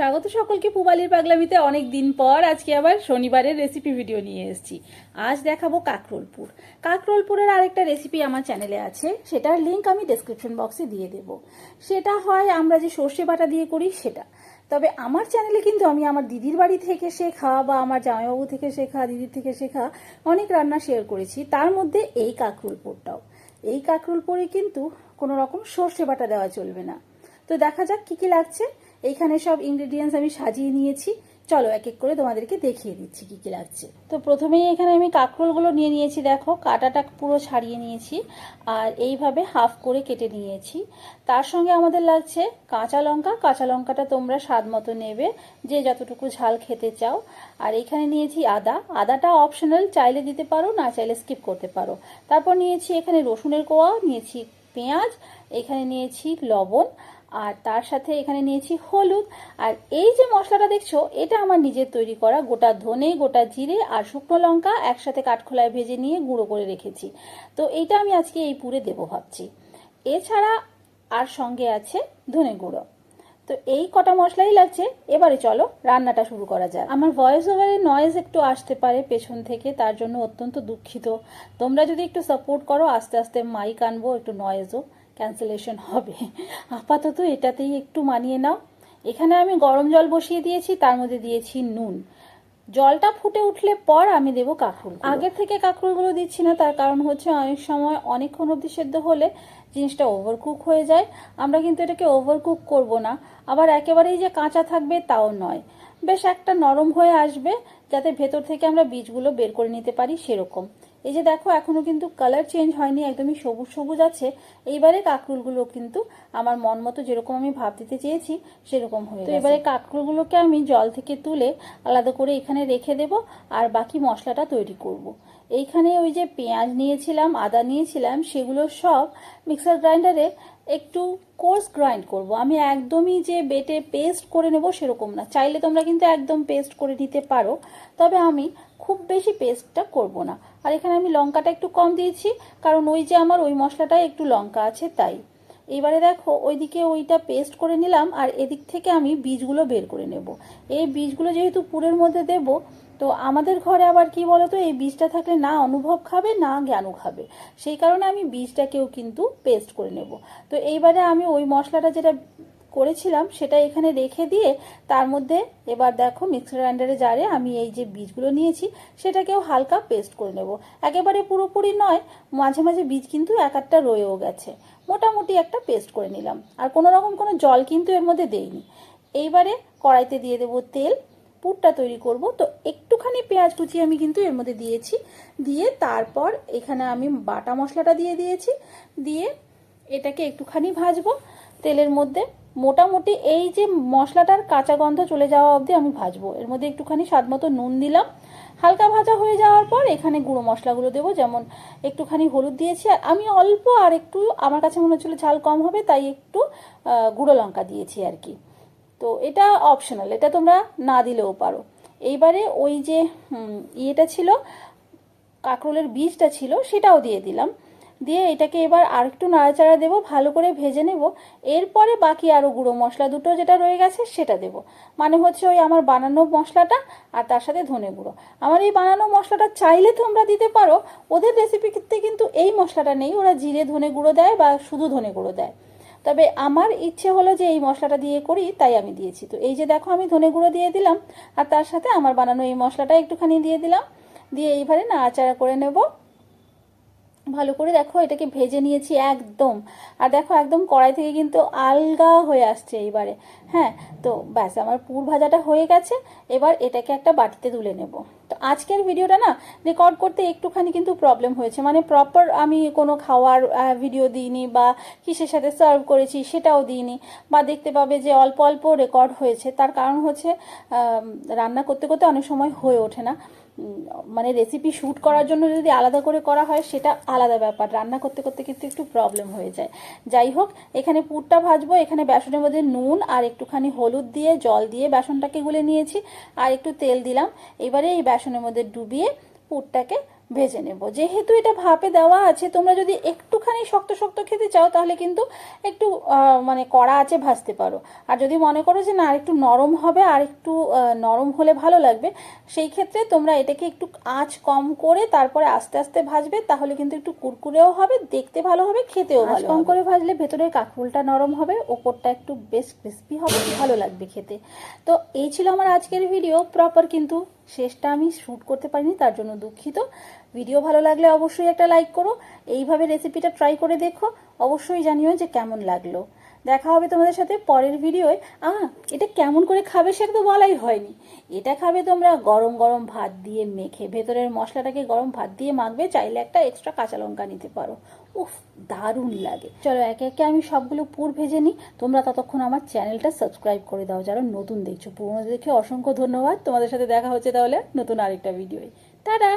স্বাগত সকলকে পুবালির পাগলামিতে অনেক দিন পর আজকে আবার শনিবারের রেসিপি ভিডিও নিয়ে এসেছি। আজ দেখাবো কাকরোলপুর। কাকরোলপুরের আরেকটা রেসিপি আমার চ্যানেলে আছে, সেটার লিংক আমি ডেসক্রিপশন বক্সে দিয়ে দেব। সেটা হয় আমরা যে সর্ষে বাটা দিয়ে করি সেটা। তবে আমার চ্যানেলে কিন্তু আমি আমার দিদির বাড়ি থেকে শেখা বা আমার জামাইবাবু থেকে শেখা, দিদির থেকে শেখা অনেক রান্না শেয়ার করেছি। তার মধ্যে এই কাকরোলপুরটাও। এই কাকরোলপুরে কিন্তু কোনো রকম সর্ষে বাটা দেওয়া চলবে না। তো দেখা যাক কি কি লাগছে। এইখানে সব ইনগ্রেডিয়েন্টস আমি সাজিয়ে নিয়েছি। চলো এক এক করে তোমাদেরকে দেখিয়ে দিচ্ছি কি কি লাগছে। তো প্রথমেই এখানে আমি কাঁকরোলগুলো নিয়ে নিয়েছি, দেখো। কাটাটা পুরো ছাড়িয়ে নিয়েছি আর এইভাবে হাফ করে কেটে নিয়েছি। তার সঙ্গে আমাদের লাগছে কাঁচা লঙ্কা। কাঁচা লঙ্কাটা তোমরা স্বাদ মতো নেবে, যে যতটুকু ঝাল খেতে চাও। আর এখানে নিয়েছি আদা। আদাটা অপশনাল চাইলে দিতে পারো, না চাইলে স্কিপ করতে পারো। তারপর নিয়েছি এখানে রসুনের কোয়া, নিয়েছি পেঁয়াজ, এখানে নিয়েছি লবণ। আর তার সাথে এখানে নিয়েছি হলুদ। আর এই যে মশলাটা দেখছ, এটা আমার নিজের তৈরি করা গোটা ধনে, গোটা জিরে আর শুকনো লঙ্কা একসাথে কাঠখোলায় ভেজে নিয়ে গুঁড়ো করে রেখেছি। তো এইটা আমি আজকে এই পুরে দেবো ভাবছি। এছাড়া আর সঙ্গে আছে ধনে গুঁড়ো। তো এই কটা মশলাই লাগছে, এবারে চলো রান্নাটা শুরু করা যাক। আমার ভয়েস ওভারে নয়েজ একটু আসতে পারে পেছন থেকে, তার জন্য অত্যন্ত দুঃখিত। তোমরা যদি একটু সাপোর্ট করো, আস্তে আস্তে মাইক আনব, একটু নয়েজও ক্যান্সেলেশন হবে। আপাতত এটাতেই একটু মানিয়ে নাও। এখানে আমি গরম জল বসিয়ে দিয়েছি, তার মধ্যে দিয়েছি নুন। জলটা ফুটে উঠলে পর আমি দেবো কাঁকরুল আগে থেকে কাঁকরুলগুলো দিচ্ছি না, তার কারণ হচ্ছে অনেক সময় অনেকক্ষণ অবধি সেদ্ধ হলে জিনিসটা ওভারকুক হয়ে যায়। আমরা কিন্তু এটাকে ওভারকুক করব না। আবার একেবারেই যে কাঁচা থাকবে তাও নয়। বেশ একটা নরম হয়ে আসবে, যাতে ভেতর থেকে আমরা বীজগুলো বের করে নিতে পারি সেরকম। এই যে দেখো এখনও কিন্তু কালার চেঞ্জ হয়নি একদমই সবুজ সবুজ আছে। এইবারে কাকরুলগুলো কিন্তু আমার মন মতো যেরকম আমি ভাব দিতে চেয়েছি সেরকম হয়ে তো এবারে কাকরুলগুলোকে আমি জল থেকে তুলে আলাদা করে এখানে রেখে দেব আর বাকি মশলাটা তৈরি করব। এইখানে ওই যে পেঁয়াজ নিয়েছিলাম আদা নিয়েছিলাম সেগুলো সব মিক্সার গ্রাইন্ডারে একটু কোর্স গ্রাইন্ড করব। আমি একদমই যে বেটে পেস্ট করে নেব সেরকম না। চাইলে তোমরা কিন্তু একদম পেস্ট করে নিতে পারো তবে আমি খুব বেশি পেস্টটা করব না। আর এখানে আমি লঙ্কাটা একটু কম দিয়েছি, কারণ ওই যে আমার ওই মশলাটায় একটু লঙ্কা আছে তাই। এবারে দেখো, ওইদিকে ওইটা পেস্ট করে নিলাম, আর এদিক থেকে আমি বীজগুলো বের করে নেব। এই বীজগুলো যেহেতু পুরের মধ্যে দেব, তো আমাদের ঘরে আবার কি বলতো, এই বীজটা থাকলে না অনুভব খাবে, না জ্ঞানও খাবে। সেই কারণে আমি বীজটাকেও কিন্তু পেস্ট করে নেব। তো এইবারে আমি ওই মশলাটা যেটা করেছিলাম সেটা এখানে রেখে দিয়ে তার মধ্যে এবার দেখো মিক্সার গ্রাইন্ডারে জারে আমি এই যে বীজগুলো নিয়েছি সেটাকেও হালকা পেস্ট করে নেব। একেবারে পুরোপুরি নয়, মাঝে মাঝে বীজ কিন্তু এক একটা রয়েও গেছে। মোটামুটি একটা পেস্ট করে নিলাম। আর কোনো রকম কোনো জল কিন্তু এর মধ্যে দেইনি। এইবারে কড়াইতে দিয়ে দেবো তেল, পুরটা তৈরি করব। তো একটুখানি পেঁয়াজ কুচি আমি কিন্তু এর মধ্যে দিয়েছি। দিয়ে তারপর এখানে আমি বাটা মশলাটা দিয়ে দিয়েছি। দিয়ে এটাকে একটুখানি ভাজবো। তেলের মধ্যে মোটামুটি এই যে মশলাটার কাঁচা গন্ধ চলে যাওয়া অবধি আমি ভাজবো। এর মধ্যে একটুখানি স্বাদ মতো নুন দিলাম। হালকা ভাজা হয়ে যাওয়ার পর এখানে গুঁড়ো মশলাগুলো দেবো, যেমন একটুখানি হলুদ দিয়েছি। আর আমি অল্প আর একটু, আমার কাছে মনে হচ্ছিল ঝাল কম হবে, তাই একটু গুঁড়ো লঙ্কা দিয়েছি আর কি। তো এটা অপশনাল এটা তোমরা না দিলেও পারো। এইবারে ওই যে ইয়েটা ছিল, কাঁকরোলের বীজটা ছিল, সেটাও দিয়ে দিলাম। দিয়ে এটাকে এবার আর একটু নাড়াচাড়া দেবো, ভালো করে ভেজে নেব। এরপরে বাকি আরও গুঁড়ো মশলা দুটো যেটা রয়ে গেছে সেটা দেব। মানে হচ্ছে ওই আমার বানানো মশলাটা আর তার সাথে ধনে গুঁড়ো। আমার এই বানানো মশলাটা চাইলে তোমরা দিতে পারো, ওদের রেসিপিতে কিন্তু এই মশলাটা নেই। ওরা জিরে ধনে গুঁড়ো দেয় বা শুধু ধনে গুঁড়ো দেয়। তবে আমার ইচ্ছে হলো যে এই মশলাটা দিয়ে করি, তাই আমি দিয়েছি। তো এই যে দেখো আমি ধনে গুঁড়ো দিয়ে দিলাম, আর তার সাথে আমার বানানো এই মশলাটা একটুখানি দিয়ে দিলাম। দিয়ে এইভাবে নাড়াচাড়া করে নেব। ভালো করে দেখো, এটাকে ভেজে নিয়েছি একদম। আর দেখো, একদম কড়াই থেকে কিন্তু আলগা হয়ে আসছে এইবারে। হ্যাঁ তো ব্যাস, আমার পুর ভাজাটা হয়ে গেছে। এবার এটাকে একটা বাটিতে তুলে নেব। তো আজকের ভিডিওটা না রেকর্ড করতে একটুখানি কিন্তু প্রবলেম হয়েছে। মানে প্রপার আমি কোনো খাওয়ার ভিডিও দিইনি বা কিসের সাথে সার্ভ করেছি সেটাও দিইনি। বা দেখতে পাবে যে অল্প অল্প রেকর্ড হয়েছে। তার কারণ হচ্ছে রান্না করতে করতে অনেক সময় হয়ে ওঠে না। মানে রেসিপি শ্যুট করার জন্য যদি আলাদা করে করা হয়, সেটা আলাদা ব্যাপার। রান্না করতে করতে কিন্তু একটু প্রবলেম হয়ে যায়। যাই হোক, এখানে পুরটা ভাজবো, এখানে বেসনের মধ্যে নুন আর একটুখানি হলুদ দিয়ে, জল দিয়ে বেসনটাকে গুলে নিয়েছি। আর একটু তেল দিলাম। এবারে এই বেসনের মধ্যে ডুবিয়ে পুরটাকে ভেজে নেব। যেহেতু এটা ভাপে দেওয়া আছে তোমরা যদি একটুখানি শক্ত শক্ত খেতে চাও তাহলে কিন্তু একটু মানে কড়া আছে ভাজতে পারো। আর যদি মনে করো যে না আর একটু নরম হবে আর একটু নরম হলে ভালো লাগবে সেই ক্ষেত্রে তোমরা এটাকে একটু আঁচ কম করে তারপরে আস্তে আস্তে ভাজবে তাহলে কিন্তু একটু কুরকুরেও হবে দেখতে ভালো হবে খেতেও ভালো কম করে ভাজলে ভেতরের কাঁকরোলটা নরম হবে ওপরটা একটু বেশ ক্রিস্পি হবে ভালো লাগবে খেতে। তো এই ছিল আমার আজকের ভিডিও প্রপার কিন্তু শেষটা আমি শ্যুট করতে পারিনি তার জন্য দুঃখিত। ভিডিও ভালো লাগলে অবশ্যই একটা লাইক করো। এইভাবে রেসিপিটা ট্রাই করে দেখো। অবশ্যই জানিও যে কেমন লাগল। দেখা হবে তোমাদের সাথে পরের ভিডিওয় আহ এটা কেমন করে খাবে সেটা তো বলাই হয়নি। এটা খাবে তোমরা গরম গরম ভাত দিয়ে মেখে। ভেতরের মশলাটাকে গরম ভাত দিয়ে মাখবে, চাইলে একটা এক্সট্রা কাঁচা লঙ্কা নিতে পারো। উফ, দারুণ লাগে। চলো, একে একে আমি সবগুলো পুর ভেজে নিই। তোমরা ততক্ষণ আমার চ্যানেলটা সাবস্ক্রাইব করে দাও, যারা নতুন দেখছ। পুরোনো দেখে অসংখ্য ধন্যবাদ। তোমাদের সাথে দেখা হচ্ছে তাহলে নতুন আরেকটা ভিডিওয় টাটা!